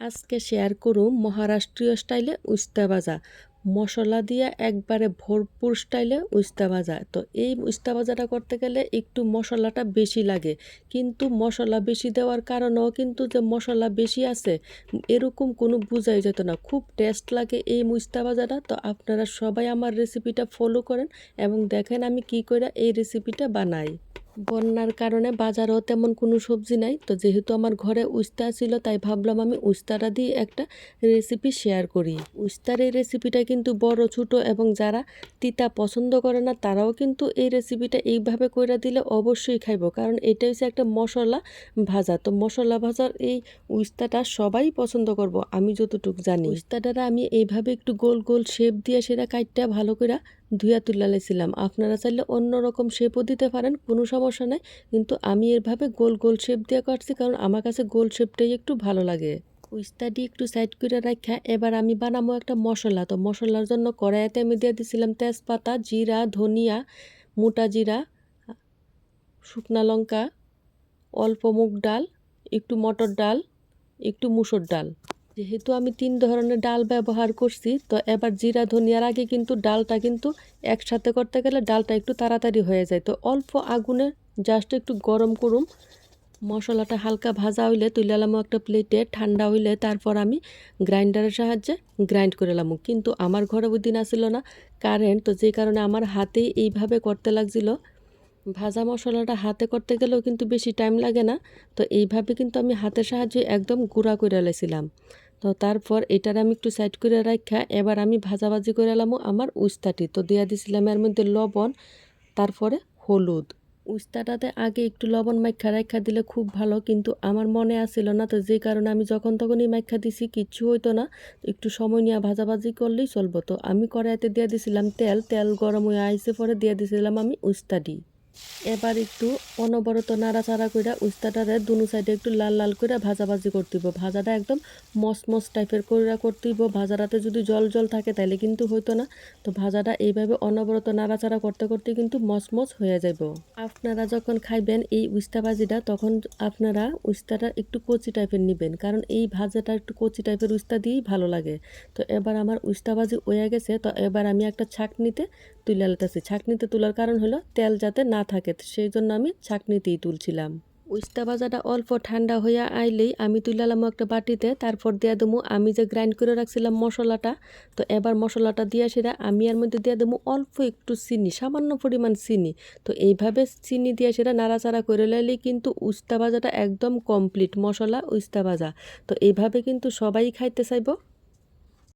আজকে শেয়ার করুম মহারাষ্ট্রীয় স্টাইলে উস্তা ভাজা মশলা দিয়ে একবারে ভরপুর স্টাইলে উস্তা ভাজা তো এই উস্তা ভাজাটা করতে গেলে একটু মশলাটা বেশি লাগে। কিন্তু মশলা বেশি দেওয়ার কারণেও কিন্তু যে মশলা বেশি আছে, এরকম কোনো বোঝাই যেত না। খুব টেস্ট লাগে এই মুস্তা ভাজাটা তো আপনারা সবাই আমার রেসিপিটা ফলো করেন এবং দেখেন আমি কি করে এই রেসিপিটা বানাই। বন্যার কারণে বাজারেও তেমন কোনো সবজি নাই। তো যেহেতু আমার ঘরে উস্তা ছিল, তাই ভাবলাম আমি উস্তাটা দিয়ে একটা রেসিপি শেয়ার করি। উস্তার এই রেসিপিটা কিন্তু বড়, ছোট এবং যারা তিতা পছন্দ করে না, তারাও কিন্তু এই রেসিপিটা এইভাবে করে দিলে অবশ্যই খাইব। কারণ এটা হচ্ছে একটা মশলা ভাজা। তো মশলা ভাজার এই উস্তাটা সবাই পছন্দ করব, আমি যতটুকু জানি। উস্তাটারা আমি এইভাবে একটু গোল গোল শেপ দিয়ে সেটা কাটটা ভালো করে ধুয়া তুলা লাইছিলাম আপনারা চাইলে অন্য রকম শেপও দিতে পারেন, কোনো সমস্যা নেই। কিন্তু আমি এভাবে গোল গোল শেপ দিয়ে কাটছি কারণ আমার কাছে গোল শেপটাই একটু ভালো লাগে। উস্তাটি একটু সাইড করে রাখা এবার আমি বানাবো একটা মশলা। তো মশলার জন্য কড়াইতে আমি দিয়ে দিছিলাম তেজপাতা, জিরা, ধনিয়া, মোটা জিরা, শুকনা লঙ্কা, অল্প মুগ ডাল, একটু মটর ডাল, একটু মুসুর ডাল। যেহেতু আমি তিন ধরনের ডাল ব্যবহার করছি, তো এবার জিরা, ধনিয়ার আগে কিন্তু ডালটা কিন্তু একসাথে করতে গেলে ডালটা একটু তাড়াতাড়ি হয়ে যায়। তো অল্প আগুনে জাস্ট একটু গরম করুম মশলাটা হালকা ভাজা হইলে তুলালাম একটা প্লেটে ঠান্ডা হইলে তারপর আমি গ্রাইন্ডারের সাহায্যে গ্রাইন্ড করে লাম কিন্তু আমার ঘরে ওই দিন আসছিল না কারেন্ট তো যে কারণে আমার হাতেই এইভাবে করতে লাগছিল। ভাজা মশলাটা হাতে করতে গেলেও কিন্তু বেশি টাইম লাগে না, তো এইভাবে কিন্তু আমি হাতের সাহায্যে একদম গুঁড়া করে লেছিলাম তো তারপর এটার আমি একটু সাইড করে রাখা এবার আমি ভাজাভাজি করে এলাম আমার উস্তাটি। তো দেওয়া দিছিলাম এর মধ্যে লবণ, তারপরে হলুদ। উস্তাটাতে আগে একটু লবণ মাইখা রাখা দিলে খুব ভালো, কিন্তু আমার মনে আসছিল না, তো যে কারণে আমি যখন তখনই মাইখা দিছি, কিচ্ছু হইতো না। একটু সময় নিয়ে ভাজাভাজি করলেই চলবো। তো আমি কড়াইতে দিয়ে দিছিলাম তেল তেল গরম হয়ে আইসে পরে দিয়ে দিছিলাম আমি উস্তাটি। এবার একটু অনবরত নাড়াচাড়া করে উস্তাটারে দুনো সাইডে একটু লাল লাল করে ভাজাভাজি করতেইব ভাজাটা একদম মসমস টাইপের করে করতেইব ভাজাটাতে যদি জল জল থাকে তাহলে কিন্তু হইতো না। তো ভাজাটা এইভাবে অনবরত নাড়াচাড়া করতে করতে কিন্তু মসমস হয়ে যাব আপনারা যখন খাইবেন এই উস্তা ভাজিটা তখন আপনারা উস্তাটা একটু কচি টাইপের নেবেন। কারণ এই ভাজাটা একটু কচি টাইপের উস্তা দিয়েই ভালো লাগে। তো এবার আমার উস্তা ভাজি হয়ে গেছে। তো এবার আমি একটা ছাকনিতে তুলে লেতেছি ছাকনিতে তোলার কারণ হলো তেল যাতে না থাকে সেই জন্য আমি ছাকনিতেই তুলছিলাম। উস্তা ভাজাটা অল্প ঠান্ডা হইয়া আইলেই আমি তুলালাম একটা বাটিতে, তারপর দিয়া দেবো আমি যে গ্রাইন্ড করে রাখছিলাম মশলাটা, তো এবার মশলাটা দিয়া সেটা আমি এর মধ্যে দিয়া দেবো অল্প একটু চিনি, সামান্য পরিমাণ চিনি। তো এইভাবে চিনি দিয়ে সেটা নাড়াচাড়া করে লাইলেই কিন্তু উস্তা ভাজাটা একদম কমপ্লিট মশলা উস্তা ভাজা তো এইভাবে কিন্তু সবাই খাইতে চাইব।